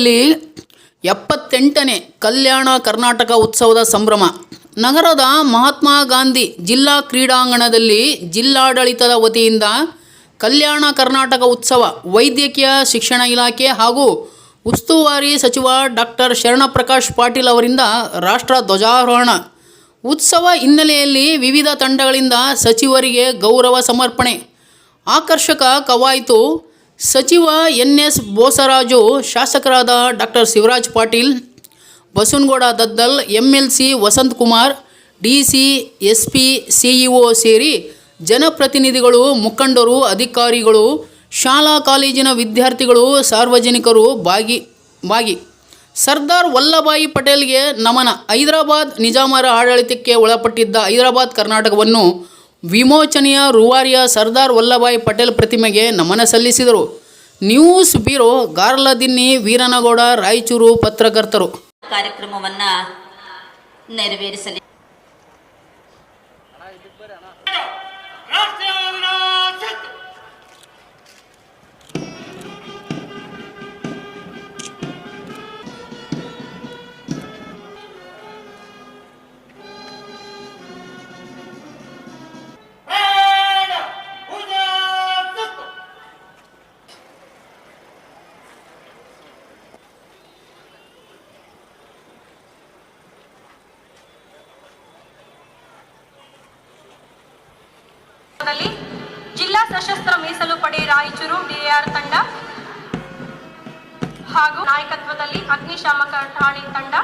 ಜಿಲ್ಲೆಯಲ್ಲಿ ಎಪ್ಪತ್ತೆಂಟನೇ ಕಲ್ಯಾಣ ಕರ್ನಾಟಕ ಉತ್ಸವದ ಸಂಭ್ರಮ. ನಗರದ ಮಹಾತ್ಮ ಗಾಂಧಿ ಜಿಲ್ಲಾ ಕ್ರೀಡಾಂಗಣದಲ್ಲಿ ಜಿಲ್ಲಾಡಳಿತದ ವತಿಯಿಂದ ಕಲ್ಯಾಣ ಕರ್ನಾಟಕ ಉತ್ಸವ ವೈದ್ಯಕೀಯ ಶಿಕ್ಷಣ ಇಲಾಖೆ ಹಾಗೂ ಉಸ್ತುವಾರಿ ಸಚಿವ ಡಾಕ್ಟರ್ ಶರಣಪ್ರಕಾಶ್ ಪಾಟೀಲ್ ಅವರಿಂದ ರಾಷ್ಟ್ರ ಧ್ವಜಾರೋಹಣ. ಉತ್ಸವ ಹಿನ್ನೆಲೆಯಲ್ಲಿ ವಿವಿಧ ತಂಡಗಳಿಂದ ಸಚಿವರಿಗೆ ಗೌರವ ಸಮರ್ಪಣೆ. ಆಕರ್ಷಕ ಕವಾಯಿತು ಸಚಿವ ಎನ್ ಎಸ್ ಬೋಸರಾಜು ಶಾಸಕರಾದ doctor Shivraj Patil, Basavanagouda Daddal M L C Vasanth Kumar D C S P CEO ಸೇರಿ ಜನಪ್ರತಿನಿಧಿಗಳು, ಮುಖಂಡರು, ಅಧಿಕಾರಿಗಳು, ಶಾಲಾ ಕಾಲೇಜಿನ ವಿದ್ಯಾರ್ಥಿಗಳು, ಸಾರ್ವಜನಿಕರು ಭಾಗಿ ಭಾಗಿ. ಸರ್ದಾರ್ ವಲ್ಲಭಾಯಿ ಪಟೇಲ್ಗೆ ನಮನ. ಹೈದರಾಬಾದ್ ನಿಜಾಮರ ಆಡಳಿತಕ್ಕೆ ಒಳಪಟ್ಟಿದ್ದ ಹೈದರಾಬಾದ್ ಕರ್ನಾಟಕವನ್ನು ವಿಮೋಚನೆಯ ರೂವಾರಿಯ ಸರ್ದಾರ್ ವಲ್ಲಭಾಯ್ ಪಟೇಲ್ ಪ್ರತಿಮೆಗೆ ನಮನ ಸಲ್ಲಿಸಿದರು. ನ್ಯೂಸ್ ಬ್ಯೂರೋ ಗಾರ್ಲದಿನ್ನಿ ವೀರನಗೌಡ ರಾಯಚೂರು ಪತ್ರಕರ್ತರು. ಕಾರ್ಯಕ್ರಮವನ್ನು ನೆರವೇರಿಸಲಿ. ಸಶಸ್ತ್ರ ಮೀಸಲು ಪಡೆ ರಾಯಚೂರು ಡಿಎಆರ್ ತಂಡ ಹಾಗೂ ನಾಯಕತ್ವದಲ್ಲಿ ಅಗ್ನಿಶಾಮಕ ಠಾಣೆ ತಂಡ.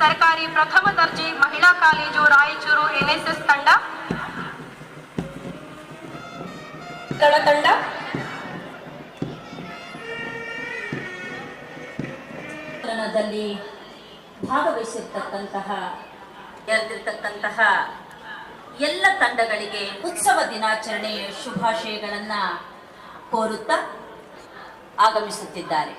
ಸರ್ಕಾರಿ ಪ್ರಥಮ ದರ್ಜೆ ಮಹಿಳಾ ಕಾಲೇಜು ರಾಯಚೂರು ಎನ್ಎಸ್ಎಸ್ ತಂಡ. ತಂಡ. ಭಾಗವಹಿಸಿರ್ತಕ್ಕಂತಹ ಎರೆದಿರ್ತಕ್ಕಂತಹ ಎಲ್ಲ ತಂಡಗಳಿಗೆ ಉತ್ಸವ ದಿನಾಚರಣೆಯ ಶುಭಾಶಯಗಳನ್ನ ಕೋರುತ್ತಾ ಆಗಮಿಸುತ್ತಿದ್ದಾರೆ.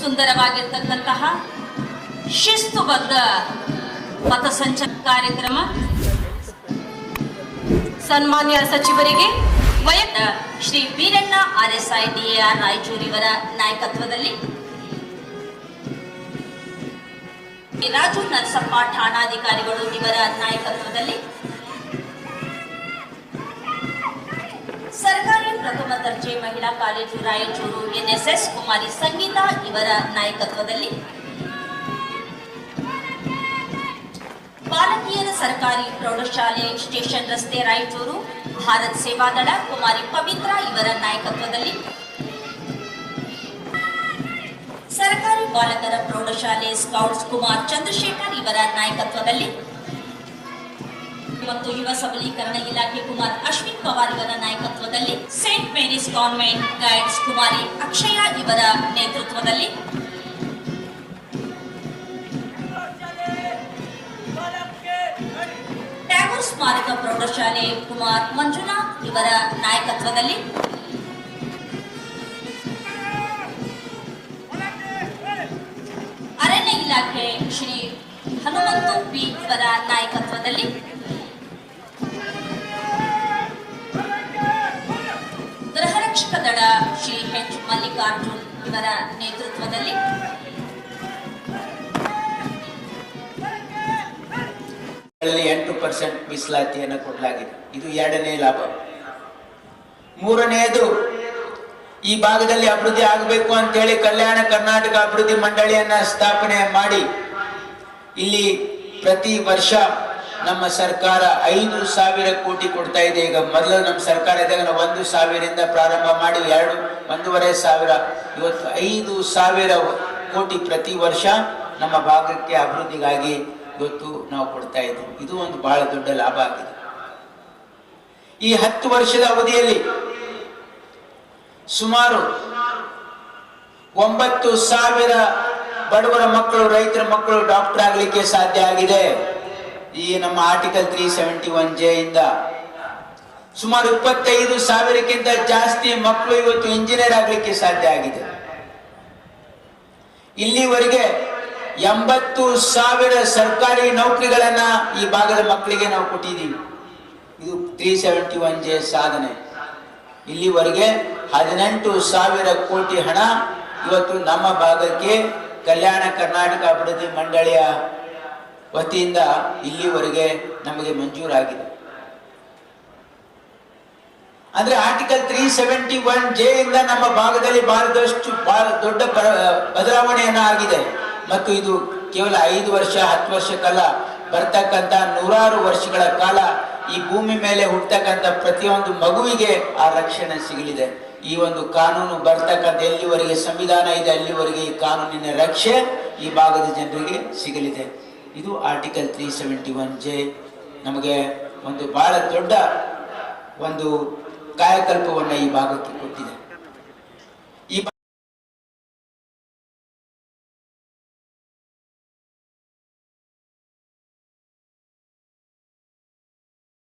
ಸುಂದರವಾಗಿರ್ತಕ್ಕಂತಹ ಶಿಸ್ತುಬದ್ಧ ಪಥಸಂಚಲನ ಕಾರ್ಯಕ್ರಮ. ಸನ್ಮಾನ್ಯ ಸಚಿವರಿಗೆ ವಯಕ್ತ Shri Veeranna R S I D R Raichur ನಾಯಕತ್ವದಲ್ಲಿ. ರಾಜು ನರಸಪ್ಪ ಠಾಣಾಧಿಕಾರಿಗಳು ಇವರ ನಾಯಕತ್ವದಲ್ಲಿ. ಸರ್ಕಾರಿ ಪ್ರಥಮ ದರ್ಜೆ ಮಹಿಳಾ ಕಾಲೇಜು ರಾಯಚೂರು ಎನ್ಎಸ್ಎಸ್ ಕುಮಾರಿ ಸಂಗೀತಾ ಇವರ ನಾಯಕತ್ವದಲ್ಲಿ. ಬಾಲಕಿಯರ ಸರ್ಕಾರಿ ಪ್ರೌಢಶಾಲೆ ಸ್ಟೇಷನ್ ರಸ್ತೆ ರಾಯಚೂರು, ಭಾರತ್ ಸೇವಾದಳ ಕುಮಾರಿ ಪವಿತ್ರ ಇವರ ನಾಯಕತ್ವದಲ್ಲಿ. ಸರ್ಕಾರಿ ಬಾಲಕರ ಪ್ರೌಢಶಾಲೆ ಸ್ಕೌಟ್ಸ್ ಕುಮಾರ್ ಚಂದ್ರಶೇಖರ್ ಇವರ ನಾಯಕತ್ವದಲ್ಲಿ. ಮತ್ತು ಯುವ ಸಬಲೀಕರಣ ಇಲಾಖೆ ಕುಮಾರ್ ಅಶ್ವಿನ್ ಪವಾರ್ ಇವರ ನಾಯಕತ್ವದಲ್ಲಿ. Saint Mary's convent guides Kumari Akshaya ಇವರ ನೇತೃತ್ವದಲ್ಲಿ. ಪ್ರೌಢಶಾಲೆ ಕುಮಾರ್ ಮಂಜುನಾಥ್ ಇವರ ನಾಯಕತ್ವದಲ್ಲಿ. ಅರಣ್ಯ ಇಲಾಖೆ ಶ್ರೀ ಹನುಮಂತು ಪಿ ಇವರ ನಾಯಕತ್ವದಲ್ಲಿ. ಗೃಹರಕ್ಷಕ ದಳ ಶ್ರೀ ಎಚ್ ಮಲ್ಲಿಕಾರ್ಜುನ್ ಇವರ ನೇತೃತ್ವದಲ್ಲಿ. ಎಂಟು ಪರ್ಸೆಂಟ್ ಮೀಸಲಾತಿಯನ್ನು ಕೊಡಲಾಗಿದೆ. ಇದು ಎರಡನೇ ಲಾಭ. ಮೂರನೆಯದು, ಈ ಭಾಗದಲ್ಲಿ ಅಭಿವೃದ್ಧಿ ಆಗಬೇಕು ಅಂತೇಳಿ ಕಲ್ಯಾಣ ಕರ್ನಾಟಕ ಅಭಿವೃದ್ಧಿ ಮಂಡಳಿಯನ್ನ ಸ್ಥಾಪನೆ ಮಾಡಿ, ಇಲ್ಲಿ ಪ್ರತಿ ವರ್ಷ ನಮ್ಮ ಸರ್ಕಾರ ಐದು ಸಾವಿರ ಕೋಟಿ ಕೊಡ್ತಾ ಇದೆ. ಈಗ ಮೊದಲು ನಮ್ಮ ಸರ್ಕಾರ ಇದ್ದಾಗ ಒಂದು ಸಾವಿರದಿಂದ ಪ್ರಾರಂಭ ಮಾಡಿ ಎರಡು, ಒಂದೂವರೆ ಸಾವಿರ. ಇವತ್ತು ಐದು ಸಾವಿರ ಕೋಟಿ ಪ್ರತಿ ವರ್ಷ ನಮ್ಮ ಭಾಗಕ್ಕೆ ಅಭಿವೃದ್ಧಿಗಾಗಿ ಇವತ್ತು ನಾವು ಕೊಡ್ತಾ ಇದ್ದೀವಿ. ಇದು ಒಂದು ಬಹಳ ದೊಡ್ಡ ಲಾಭ ಆಗಿದೆ. ಈ ಹತ್ತು ವರ್ಷದ ಅವಧಿಯಲ್ಲಿ ಸುಮಾರು ಒಂಬತ್ತು ಸಾವಿರ ಬಡವರ ಮಕ್ಕಳು, ರೈತರ ಮಕ್ಕಳು ಡಾಕ್ಟರ್ ಆಗಲಿಕ್ಕೆ ಸಾಧ್ಯ ಆಗಿದೆ. ಈ ನಮ್ಮ article three seventy one J ಇಂದ ಸುಮಾರು ಇಪ್ಪತ್ತೈದು ಸಾವಿರಕ್ಕಿಂತ ಜಾಸ್ತಿ ಮಕ್ಕಳು ಇವತ್ತು ಇಂಜಿನಿಯರ್ ಆಗಲಿಕ್ಕೆ ಸಾಧ್ಯ ಆಗಿದೆ. ಇಲ್ಲಿವರೆಗೆ ಎಂಬತ್ತು ಸಾವಿರ ಸರ್ಕಾರಿ ನೌಕರಿಗಳನ್ನ ಈ ಭಾಗದ ಮಕ್ಕಳಿಗೆ ನಾವು ಕೊಟ್ಟಿದ್ದೀವಿ. ಇದು ತ್ರೀ ಸೆವೆಂಟಿ ಒನ್ ಜೆ ಸಾಧನೆ. ಇಲ್ಲಿವರೆಗೆ ಹದಿನೆಂಟು ಸಾವಿರ ಕೋಟಿ ಹಣ ಇವತ್ತು ನಮ್ಮ ಭಾಗಕ್ಕೆ ಕಲ್ಯಾಣ ಕರ್ನಾಟಕ ಅಭಿವೃದ್ಧಿ ಮಂಡಳಿಯ ವತಿಯಿಂದ ಇಲ್ಲಿವರೆಗೆ ನಮಗೆ ಮಂಜೂರಾಗಿದೆ. ಅಂದ್ರೆ article three seventy one J ಇಂದ ನಮ್ಮ ಭಾಗದಲ್ಲಿ ಬಹಳದಷ್ಟು ಬಹಳ ದೊಡ್ಡ ಬದಲಾವಣೆಯನ್ನ ಆಗಿದೆ. ಮತ್ತು ಇದು ಕೇವಲ ಐದು ವರ್ಷ, ಹತ್ತು ವರ್ಷಕ್ಕಲ್ಲ, ಬರ್ತಕ್ಕಂಥ ನೂರಾರು ವರ್ಷಗಳ ಕಾಲ ಈ ಭೂಮಿ ಮೇಲೆ ಹುಟ್ಟತಕ್ಕಂಥ ಪ್ರತಿಯೊಂದು ಮಗುವಿಗೆ ಆ ರಕ್ಷಣೆ ಸಿಗಲಿದೆ. ಈ ಒಂದು ಕಾನೂನು ಬರ್ತಕ್ಕಂಥ ಎಲ್ಲಿವರೆಗೆ ಸಂವಿಧಾನ ಇದೆ, ಅಲ್ಲಿವರೆಗೆ ಈ ಕಾನೂನಿನ ರಕ್ಷೆ ಈ ಭಾಗದ ಜನರಿಗೆ ಸಿಗಲಿದೆ. ಇದು article three seventy one J. ನಮಗೆ ಒಂದು ಬಹಳ ದೊಡ್ಡ ಒಂದು ಕಾಯಕಲ್ಪವನ್ನು ಈ ಭಾಗಕ್ಕೆ